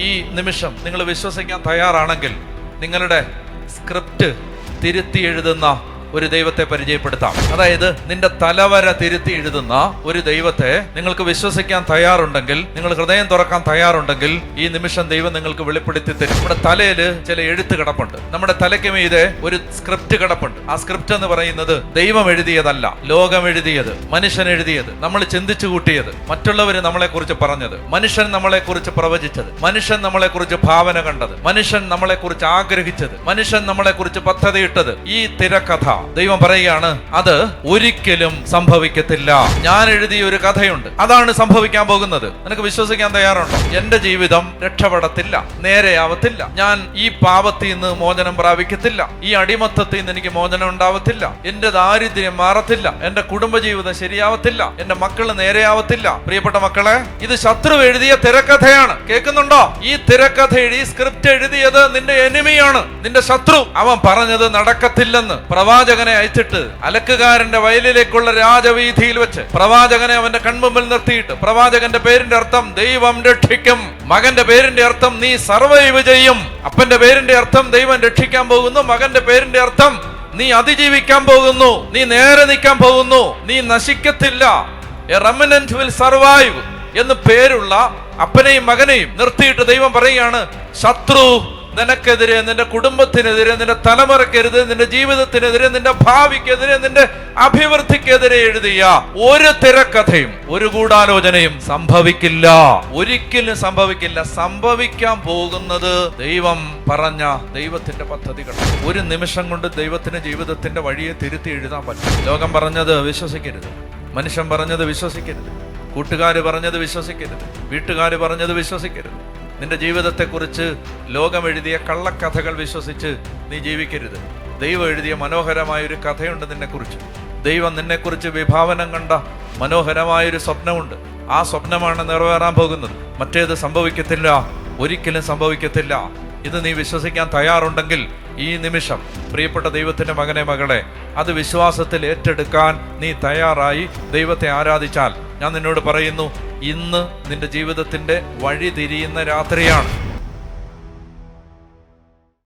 ഈ നിമിഷം നിങ്ങൾ വിശ്വസിക്കാൻ തയ്യാറാണെങ്കിൽ നിങ്ങളുടെ സ്ക്രിപ്റ്റ് തിരുത്തി എഴുതുന്ന ഒരു ദൈവത്തെ പരിചയപ്പെടുത്താം. അതായത് നിന്റെ തലവര തിരുത്തി എഴുതുന്ന ഒരു ദൈവത്തെ നിങ്ങൾക്ക് വിശ്വസിക്കാൻ തയ്യാറുണ്ടെങ്കിൽ നിങ്ങൾ ഹൃദയം തുറക്കാൻ തയ്യാറുണ്ടെങ്കിൽ ഈ നിമിഷം ദൈവം നിങ്ങൾക്ക് വെളിപ്പെടുത്തി തരും. നമ്മുടെ തലയിൽ ചില എഴുത്ത് കിടപ്പുണ്ട്. നമ്മുടെ തലയ്ക്ക് മീതെ ഒരു സ്ക്രിപ്റ്റ് കിടപ്പുണ്ട്. ആ സ്ക്രിപ്റ്റ് എന്ന് പറയുന്നത് ദൈവം എഴുതിയതല്ല ലോകം എഴുതിയത് മനുഷ്യൻ എഴുതിയത് നമ്മൾ ചിന്തിച്ചു കൂട്ടിയത് മറ്റുള്ളവർ നമ്മളെ കുറിച്ച് പറഞ്ഞത് മനുഷ്യൻ നമ്മളെ കുറിച്ച് പ്രവചിച്ചത് മനുഷ്യൻ നമ്മളെ കുറിച്ച് ഭാവന കണ്ടത് മനുഷ്യൻ നമ്മളെ കുറിച്ച് ആഗ്രഹിച്ചത് മനുഷ്യൻ നമ്മളെ കുറിച്ച് പദ്ധതിയിട്ടത് ഈ തിരക്കഥ. ദൈവം പറയുകയാണ് അത് ഒരിക്കലും സംഭവിക്കത്തില്ല. ഞാൻ എഴുതിയ ഒരു കഥയുണ്ട്. അതാണ് സംഭവിക്കാൻ പോകുന്നത്. നിനക്ക് വിശ്വസിക്കാൻ തയ്യാറുണ്ടോ? എന്റെ ജീവിതം രക്ഷപ്പെടത്തില്ല. നേരെയാവത്തില്ല. ഞാൻ ഈ പാപത്തിൽ നിന്ന് മോചനം പ്രാപിക്കത്തില്ല. ഈ അടിമത്തത്തിൽ നിന്ന് എനിക്ക് മോചനം ഉണ്ടാവത്തില്ല. എന്റെ ദാരിദ്ര്യം മാറത്തില്ല. എന്റെ കുടുംബജീവിതം ശരിയാവത്തില്ല. എന്റെ മക്കൾ നേരെയാവത്തില്ല. പ്രിയപ്പെട്ട മക്കളെ ഇത് ശത്രു എഴുതിയ തിരക്കഥയാണ്. കേൾക്കുന്നുണ്ടോ? ഈ തിരക്കഥ എഴുതി സ്ക്രിപ്റ്റ് എഴുതിയത് നിന്റെ എനിമിയാണ് നിന്റെ ശത്രു. അവൻ പറഞ്ഞത് നടക്കത്തില്ലെന്ന്. പ്രവാചകനെ അയച്ചിട്ട് അലക്കുകാരന്റെ വയലിലേക്കുള്ള രാജവീതിയിൽ വെച്ച് പ്രവാചകനെ അവന്റെ കൺമുമ്പിൽ നിർത്തിയിട്ട് പ്രവാചകന്റെ പേരിന്റെ അർത്ഥം ദൈവം രക്ഷിക്കും. മകന്റെ പേരിന്റെ അർത്ഥം നീ സർവൈവ് ചെയ്യും അപ്പന്റെ പേരിന്റെ അർത്ഥം ദൈവം രക്ഷിക്കാൻ പോകുന്നു. മകന്റെ പേരിന്റെ അർത്ഥം നീ അതിജീവിക്കാൻ പോകുന്നു. നീ നേരെ നിൽക്കാൻ പോകുന്നു. നീ നശിക്കത്തില്ല. എ വിൽ സർവൈവ് എന്ന് പേരുള്ള അപ്പനെയും മകനെയും നിർത്തിയിട്ട് ദൈവം പറയുകയാണ് ശത്രു നിനക്കെതിരെ നിന്റെ കുടുംബത്തിനെതിരെ നിന്റെ തലമുറക്കെതിരെ നിന്റെ ജീവിതത്തിനെതിരെ നിന്റെ ഭാവിക്കെതിരെ നിന്റെ അഭിവൃദ്ധിക്കെതിരെ എഴുതിയ ഒരു തിരക്കഥയും ഒരു ഗൂഢാലോചനയും സംഭവിക്കില്ല. ഒരിക്കലും സംഭവിക്കില്ല. സംഭവിക്കാൻ പോകുന്നത് ദൈവം പറഞ്ഞ ദൈവത്തിന്റെ പദ്ധതികൾ ഒരു നിമിഷം കൊണ്ട് ദൈവത്തിന്റെ ജീവിതത്തിന്റെ വഴിയെ തിരുത്തി എഴുതാൻ പറ്റും ലോകം പറഞ്ഞത് വിശ്വസിക്കരുത്. മനുഷ്യൻ പറഞ്ഞത് വിശ്വസിക്കരുത്. കൂട്ടുകാർ പറഞ്ഞത് വിശ്വസിക്കരുത്. വീട്ടുകാർ പറഞ്ഞത് വിശ്വസിക്കരുത്. നിന്റെ ജീവിതത്തെക്കുറിച്ച് ലോകം എഴുതിയ കള്ളക്കഥകൾ വിശ്വസിച്ച് നീ ജീവിക്കരുത്. ദൈവം എഴുതിയ മനോഹരമായ ഒരു കഥയുണ്ട് നിന്നെക്കുറിച്ച്. ദൈവം നിന്നെക്കുറിച്ച് വിഭാവനം കണ്ട മനോഹരമായൊരു സ്വപ്നമുണ്ട്. ആ സ്വപ്നമാണ് നിറവേറാൻ പോകുന്നത്. മറ്റേത് സംഭവിക്കത്തില്ല. ഒരിക്കലും സംഭവിക്കത്തില്ല. ഇത് നീ വിശ്വസിക്കാൻ തയ്യാറുണ്ടെങ്കിൽ ഈ നിമിഷം പ്രിയപ്പെട്ട ദൈവത്തിന്റെ മകനെ മകളെ അത് വിശ്വാസത്തിൽ ഏറ്റെടുക്കാൻ നീ തയ്യാറായി ദൈവത്തെ ആരാധിച്ചാൽ ഞാൻ നിന്നോട് പറയുന്നു ഇന്ന് നിന്റെ ജീവിതത്തിന്റെ വഴി തിരിയുന്ന രാത്രിയാണ്.